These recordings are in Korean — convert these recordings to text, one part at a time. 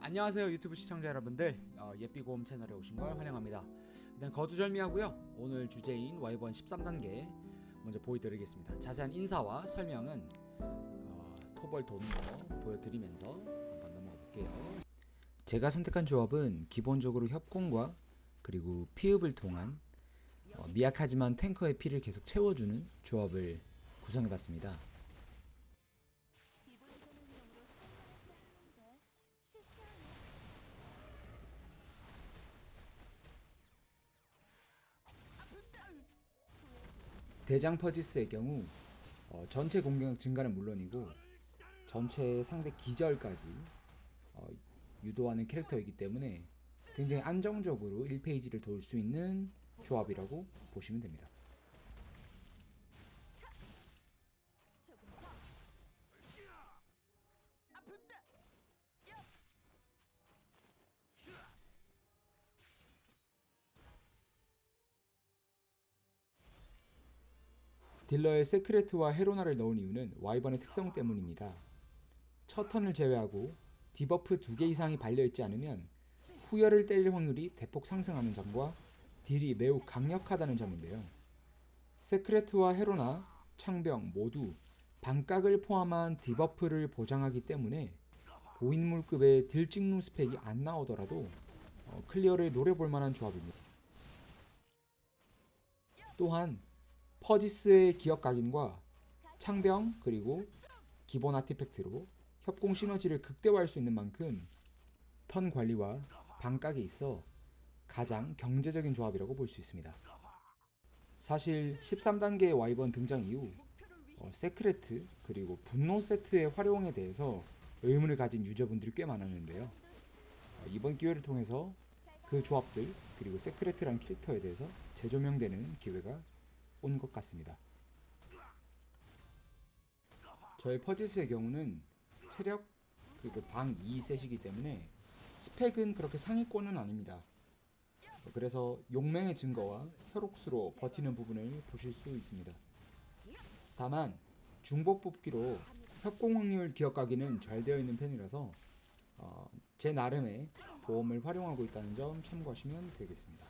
안녕하세요 유튜브 시청자 여러분들. 어, 예삐곰 채널에 오신 걸 환영합니다. 일단 거두절미하고요. 오늘 주제인 와이번 13단계 먼저 보여드리겠습니다. 자세한 인사와 설명은 어, 토벌 도는 거 보여드리면서 한번 넘어가 볼게요. 제가 선택한 조합은 기본적으로 협공과 그리고 피읍을 통한 어, 미약하지만 탱커의 피를 계속 채워주는 조합을 구성해봤습니다 기본 전용용으로 사용할까 하는데 시시하네. 대장 퍼지스의 경우 어, 전체 공격 증가는 물론이고 전체 상대 기절까지 어, 유도하는 캐릭터이기 때문에 굉장히 안정적으로 1페이지를 돌 수 있는 조합이라고 보시면 됩니다. 딜러의 세크레트와 헤로나를 넣은 이유는 와이번의 특성 때문입니다. 첫 턴을 제외하고 디버프 두개 이상이 발려있지 않으면 후열을 때릴 확률이 대폭 상승하는 점과 딜이 매우 강력하다는 점인데요. 세크레트와 헤로나, 창병 모두 반각을 포함한 디버프를 보장하기 때문에 고인물급의 딜 찍는 스펙이 안 나오더라도 어, 클리어를 노려볼 만한 조합입니다. 또한 퍼지스의 기억 각인과 창병 그리고 기본 아티팩트로 협공 시너지를 극대화할 수 있는 만큼 턴 관리와 반각에 있어 가장 경제적인 조합이라고 볼 수 있습니다. 사실 13단계의 와이번 등장 이후 어, 세크레트 그리고 분노 세트의 활용에 대해서 의문을 가진 유저분들이 꽤 많았는데요. 어, 이번 기회를 통해서 그 조합들 그리고 세크레트라는 캐릭터에 대해서 재조명되는 기회가 온 것 같습니다. 저의 퍼지스의 경우는 체력 그리고 방 2셋이기 때문에 스펙은 그렇게 상위권은 아닙니다. 그래서 용맹의 증거와 혈옥수로 버티는 부분을 보실 수 있습니다. 다만 중복 뽑기로 협공 확률 기억하기는 잘 되어 있는 편이라서 어, 제 나름의 보험을 활용하고 있다는 점 참고하시면 되겠습니다.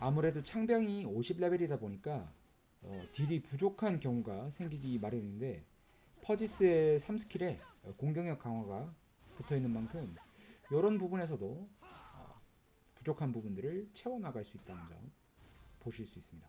아무래도 창병이 50레벨이다 보니까 어, 딜이 부족한 경우가 생기기 마련인데 퍼지스의 3스킬에 공격력 강화가 붙어 있는 만큼 이런 부분에서도 어, 부족한 부분들을 채워나갈 수 있다는 점 보실 수 있습니다.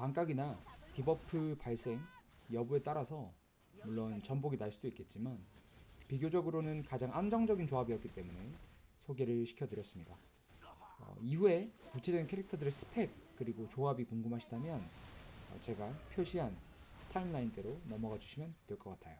반각이나 디버프 발생 여부에 따라서 물론 전복이 날 수도 있겠지만 비교적으로는 가장 안정적인 조합이었기 때문에 소개를 시켜드렸습니다. 어, 이후에 구체적인 캐릭터들의 스펙 그리고 조합이 궁금하시다면 어, 제가 표시한 타임라인대로 넘어가 주시면 될 것 같아요.